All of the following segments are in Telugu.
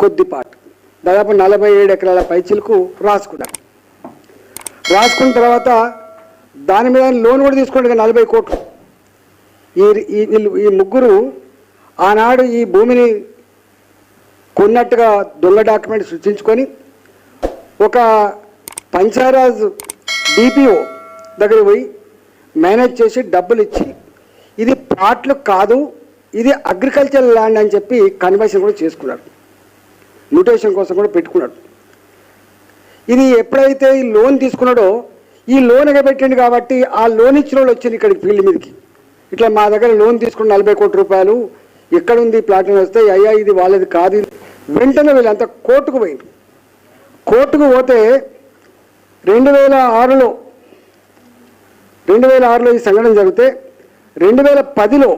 కొద్దిపాటు. దాదాపు నలభై ఏడు ఎకరాల పైచిలకు రాసుకున్నారు. రాసుకున్న తర్వాత దాని మీద లోన్ కూడా తీసుకోండి నలభై కోట్లు. ఈ ఈ వీళ్ళు ఈ ముగ్గురు ఆనాడు ఈ భూమిని కొన్నట్టుగా దొంగ డాక్యుమెంట్ సృష్టించుకొని ఒక పంచారాజ్ డిపిఓ దగ్గర పోయి మేనేజ్ చేసి డబ్బులు ఇచ్చి ఇది ప్లాట్లు కాదు ఇది అగ్రికల్చర్ ల్యాండ్ అని చెప్పి కన్వర్షన్ కూడా చేసుకున్నాడు మ్యూటేషన్ కోసం కూడా పెట్టుకున్నాడు. ఇది ఎప్పుడైతే ఈ లోన్ తీసుకున్నాడో ఈ లోన్ ఎగబెట్టిండు కాబట్టి ఆ లోన్ ఇచ్చిన వాళ్ళు వచ్చింది ఇక్కడికి ఫీల్డ్ మీదకి. ఇట్లా మా దగ్గర లోన్ తీసుకున్న నలభై కోట్ల రూపాయలు ఎక్కడుంది ప్లాట్ని వస్తే అయ్యా ఇది వాళ్ళది కాదు. వెంటనే వెంటనే వీళ్ళంతా కోర్టుకు పోయింది కోర్టుకు పోతే రెండు వేల ఆరులో రెండు వేల ఆరులో ఈ సంఘటన జరిగితే రెండు వేల పదిలో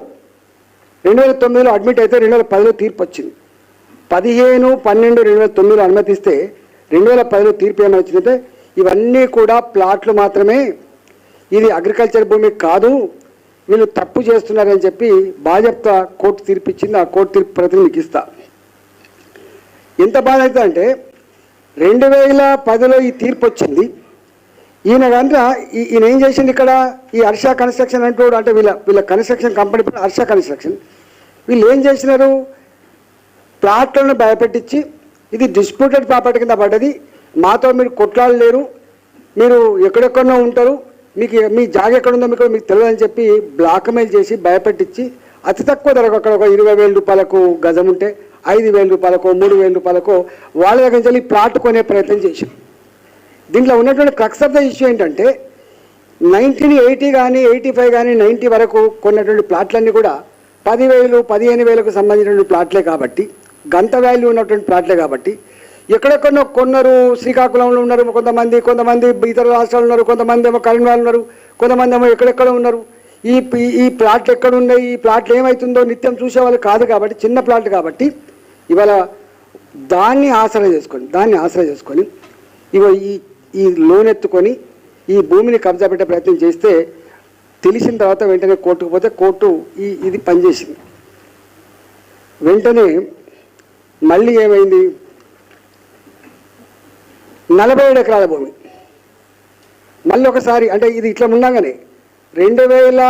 రెండు వేల తొమ్మిదిలో అడ్మిట్ అయితే రెండు వేల పదిలో తీర్పు వచ్చింది. పదిహేను పన్నెండు రెండు వేల తొమ్మిదిలో అనుమతిస్తే రెండు వేల పదిలో తీర్పు ఏమైనా వచ్చిందంటే ఇవన్నీ కూడా ప్లాట్లు మాత్రమే. ఇది అగ్రికల్చర్ భూమి కాదు. వీళ్ళు తప్పు చేస్తున్నారని చెప్పి బాధ్యత కోర్టు తీర్పు ఇచ్చింది ఆ కోర్టు తీర్పు ప్రతి మీకు ఇస్తా. ఎంత బాధ అవుతుందంటే రెండు వేల పదిలో ఈ తీర్పు వచ్చింది. ఈయన కనుక ఈయన ఏం చేసింది ఇక్కడ? ఈ హర్ష కన్స్ట్రక్షన్ అంటూ అంటే వీళ్ళ వీళ్ళ కన్స్ట్రక్షన్ కంపెనీ హర్ష కన్స్ట్రక్షన్. వీళ్ళు ఏం చేసినారు? ప్లాట్లను భయపెట్టించి ఇది డిస్ప్యూటెడ్ ప్రాపర్టీ కింద పడ్డది. మాతో మీరు కొట్లాడలేరు. మీరు ఎక్కడెక్కడో ఉంటారు. మీకు మీ జాగ ఎక్కడుందో మీకు మీకు తెలియదని చెప్పి బ్లాక్మెయిల్ చేసి భయపెట్టించి అతి తక్కువ ధరకు అక్కడ ఒక ఇరవై వేల రూపాయలకు గజం ఉంటే ఐదు వేల రూపాయలకో మూడు వేల రూపాయలకో వాళ్ళ దగ్గర నుంచి వెళ్ళి ప్లాట్ కొనే ప్రయత్నం చేశాం. దీంట్లో ఉన్నటువంటి క్రక్స్ ఆఫ్ ద ఇష్యూ ఏంటంటే నైన్టీన్ ఎయిటీ కానీ ఎయిటీ ఫైవ్ కానీ నైంటీ వరకు కొన్నటువంటి ప్లాట్లన్నీ కూడా పదివేలు పదిహేను వేలకు సంబంధించినటువంటి ప్లాట్లే కాబట్టి గంత వాల్యూ ఉన్నటువంటి ప్లాట్లే కాబట్టి. ఎక్కడెక్కడో కొన్నారు శ్రీకాకుళంలో ఉన్నారు కొంతమంది కొంతమంది ఇతర రాష్ట్రాలు ఉన్నారు కొంతమంది ఏమో కరీంనగర్ ఉన్నారు కొంతమంది ఏమో ఎక్కడెక్కడ ఉన్నారు. ఈ ఈ- ప్లాట్లు ఎక్కడ ఉన్నాయి ఈ ప్లాట్లు ఏమవుతుందో నిత్యం చూసేవాళ్ళు కాదు కాబట్టి చిన్న ప్లాట్ కాబట్టి ఇవాళ దాన్ని ఆసరా చేసుకొని దాన్ని ఆసరా చేసుకొని ఇగో ఈ ఈ లోన్ ఎత్తుకొని ఈ భూమిని కబ్జా పెట్టే ప్రయత్నం చేస్తే తెలిసిన తర్వాత వెంటనే కోర్టుకు పోతే కోర్టు ఈ ఇది పనిచేసింది. వెంటనే మళ్ళీ ఏమైంది? నలభై ఏడు ఎకరాల భూమి. మళ్ళీ ఒకసారి అంటే ఇది ఇట్లా ఉండగానే రెండు వేల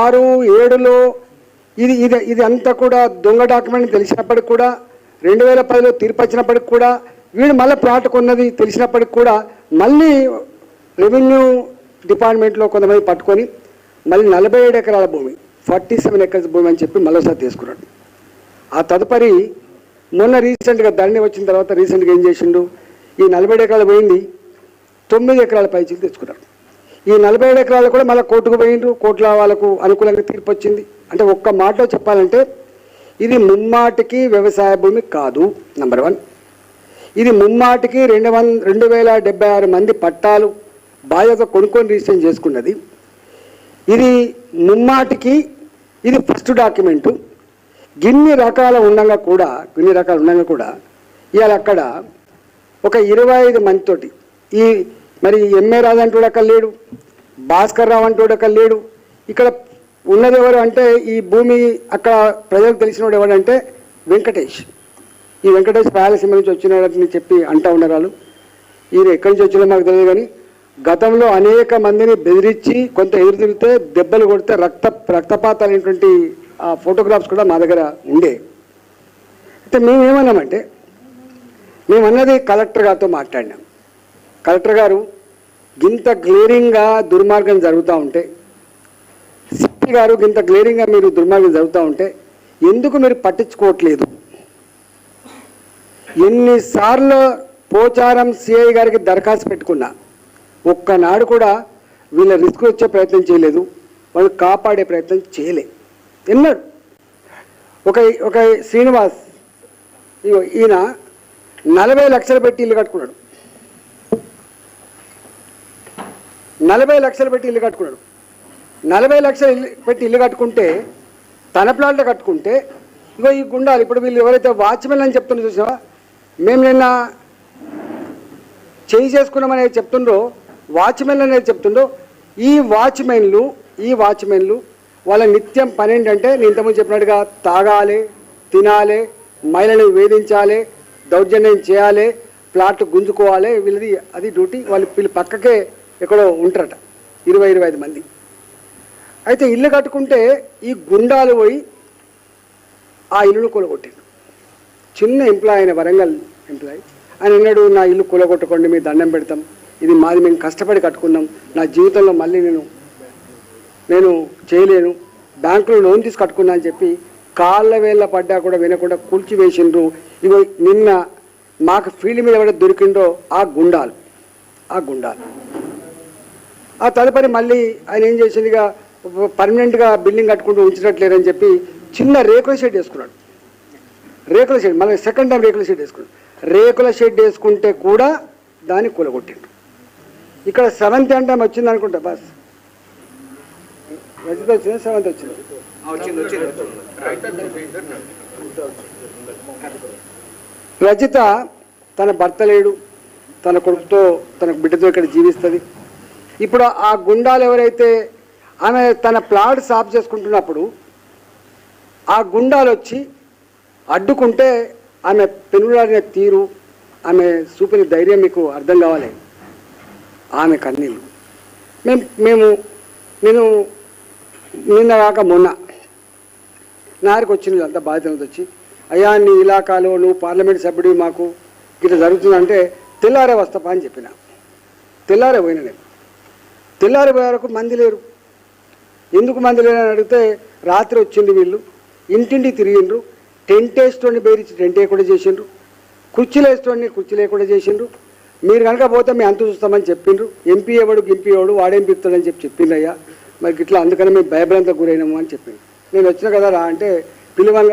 ఆరు ఏడులో ఇది ఇది ఇది అంతా కూడా దొంగ డాక్యుమెంట్ తెలిసినప్పటికి కూడా రెండు వేల పదిలో తీర్పు వచ్చినప్పటికి కూడా వీడు మళ్ళీ ప్లాట్ కొన్నది తెలిసినప్పటికి కూడా మళ్ళీ రెవెన్యూ డిపార్ట్మెంట్లో కొంతమంది పట్టుకొని మళ్ళీ నలభై ఏడు ఎకరాల భూమి ఫార్టీ సెవెన్ ఎకర్స్ భూమి అని చెప్పి మళ్ళీసారి తీసుకున్నాడు. ఆ తదుపరి మొన్న రీసెంట్గా ధరణి వచ్చిన తర్వాత రీసెంట్గా ఏం చేసిండు? ఈ నలభై ఎకరాలు పోయింది. తొమ్మిది ఎకరాల పైచీలు తెచ్చుకున్నాడు ఈ నలభై ఏడు ఎకరాలు కూడా మళ్ళీ కోర్టుకు పోయిండ్రు కోర్టుల వాళ్ళకు అనుకూలంగా తీర్పు వచ్చింది. అంటే ఒక్క మాటలో చెప్పాలంటే ఇది ముమ్మాటికి వ్యవసాయ భూమి కాదు నంబర్ వన్ ఇది ముమ్మాటికి రెండు వన్ రెండు వేల డెబ్బై ఆరు మంది పట్టాలు బాధ్యత కొనుక్కొని రిజిస్ట్రేషన్ చేసుకున్నది. ఇది ముమ్మాటికి ఇది ఫస్ట్ డాక్యుమెంటు. గిన్ని రకాల ఉండగా కూడా కొన్ని రకాలు ఉండగా కూడా ఇవాళ అక్కడ ఒక ఇరవై ఐదు మందితోటి ఈ మరి ఎంఏ రాజు అంటూడు అక్కడ లేడు భాస్కర్ రావు అంటూడు అక్కడ లేడు ఇక్కడ ఉన్నది ఎవరు అంటే ఈ భూమి అక్కడ ప్రజలకు తెలిసినవాడు అంటే వెంకటేష్. ఈ వెంకటేష్ రాయలసీమ నుంచి వచ్చినాడని చెప్పి అంటా ఉన్నారు వాళ్ళు. ఈయన ఎక్కడి నుంచి వచ్చినా మాకు తెలియదు కానీ గతంలో అనేక మందిని బెదిరించి కొంత ఎదురు తిరిగితే దెబ్బలు కొడితే రక్త రక్తపాతాలైనటువంటి ఆ ఫోటోగ్రాఫ్స్ కూడా మా దగ్గర ఉండే. అయితే మేము మేమన్నది కలెక్టర్ గారితో మాట్లాడినాం. కలెక్టర్ గారు గింత గ్లేరింగ్గా దుర్మార్గం జరుగుతూ ఉంటే సిప్పి గారు గింత గ్లేరింగ్గా మీరు దుర్మార్గం జరుగుతూ ఉంటే ఎందుకు మీరు పట్టించుకోవట్లేదు? ఎన్నిసార్లు పోచారం సిఐ గారికి దరఖాస్తు పెట్టుకున్నా. ఒక్కనాడు కూడా వీళ్ళ రిస్క్ వచ్చే ప్రయత్నం చేయలేదు. వాళ్ళు కాపాడే ప్రయత్నం చేయలే. విన్నాడు. ఒక ఒక శ్రీనివాస్ ఇగో ఈయన నలభై లక్షలు పెట్టి ఇల్లు కట్టుకున్నాడు. నలభై లక్షలు పెట్టి ఇల్లు కట్టుకున్నాడు. నలభై లక్షలు ఇల్లు పెట్టి ఇల్లు కట్టుకుంటే తన ప్లాట్లో కట్టుకుంటే ఇగో ఈ గుండాలు ఇప్పుడు వీళ్ళు ఎవరైతే వాచ్మెన్ అని చెప్తున్నారు చూసావా? మేము నిన్న చేయి చేసుకున్నామనేది చెప్తుండ్రో వాచ్మెన్ అనేది చెప్తుండ్రో ఈ వాచ్మెన్లు ఈ వాచ్మెన్లు వాళ్ళ నిత్యం పని ఏంటంటే నేను ఇంతకుముందు చెప్పినట్టుగా తాగాలి తినాలి మహిళలను వేధించాలి దౌర్జన్యం చేయాలి ప్లాట్ గుంజుకోవాలి వీళ్ళది అది డ్యూటీ. వాళ్ళు వీళ్ళు పక్కకే ఎక్కడో ఉంటారట ఇరవై ఇరవై ఐదు మంది. అయితే ఇల్లు కట్టుకుంటే ఈ గుండాలు పోయి ఆ ఇల్లును కూలగొట్టిండు. చిన్న ఎంప్లాయ్ అయిన వరంగల్ ఎంప్లాయ్ ఆయన అన్నాడు నా ఇల్లు కూలగొట్టుకోండి మీ దండం పెడతాం. ఇది మాది మేము కష్టపడి కట్టుకున్నాం. నా జీవితంలో మళ్ళీ నేను నేను చేయలేను. బ్యాంకులో లోన్ తీసి కట్టుకున్నా అని చెప్పి కాళ్ళ వేళ్ళ పడ్డా కూడా వినకుండా కూల్చివేసిండ్రు. ఇగో నిన్న మాకు ఫీల్డ్ మీద ఎవడ దొరికిండో ఆ గుండాలు. ఆ గుండాలు. ఆ తదుపరి మళ్ళీ ఆయన ఏం చేసిందిగా పర్మనెంట్గా బిల్డింగ్ కట్టుకుంటూ ఉంచినట్లేదని చెప్పి చిన్న రేకుల షెడ్ వేసుకున్నాడు. రేకుల షెడ్ మళ్ళీ సెకండ్ టైం రేకుల షెడ్ వేసుకున్నాడు. రేకుల షెడ్ వేసుకుంటే కూడా దాన్ని కూలగొట్టిండు. ఇక్కడ సెవెంత్ టైం వచ్చింది అనుకుంటా బస్? రజిత వచ్చింది. సెవెంత్ వచ్చింది రజిత తన భర్త లేడు తన కొడుకుతో తన బిడ్డతో ఇక్కడ జీవిస్తుంది. ఇప్పుడు ఆ గుండాలు ఎవరైతే ఆమె తన ప్లాట్ సాఫ్ చేసుకుంటున్నప్పుడు ఆ గుండాలు వచ్చి అడ్డుకుంటే ఆమె పెనులాడిన తీరు ఆమె చూపిన ధైర్యం మీకు అర్థం కావాలి. ఆమె కన్నీళ్ళు. మేము మేము నేను నిన్న కాక మొన్న. నారికి వచ్చింది అంతా బాధ్యతలతో వచ్చి అయ్యా నీ ఇలాకాలో నువ్వు పార్లమెంట్ సభ్యుడి మాకు ఇట్లా జరుగుతుందంటే తెల్లారే వస్తాపా అని చెప్పిన. తెల్లారే పోయిన నేను. తెల్లారి పోయే వరకు మంది లేరు. ఎందుకు మంది లేరు అని అడిగితే రాత్రి వచ్చింది వీళ్ళు. ఇంటింటి తిరిగిండ్రు. టెంట్ వేసుకోండి బేరించి టెంట్ వేయకుండా చేసిండ్రు. కుర్చీలు వేసుకోండి కుర్చీలు లేకుండా చేసిండ్రు. మీరు కనుక పోతే మేము అంత చూస్తామని చెప్పిండ్రు. ఎంపీ ఎవడు గింపీ ఎవడు వాడేం పిస్తాడని చెప్పి చెప్పిండయ్యా మరి ఇట్లా అందుకని మేము భయభ్రాంతకు గురైనాము అని చెప్పింది నేను వచ్చిన కదా రా అంటే పిలువంగా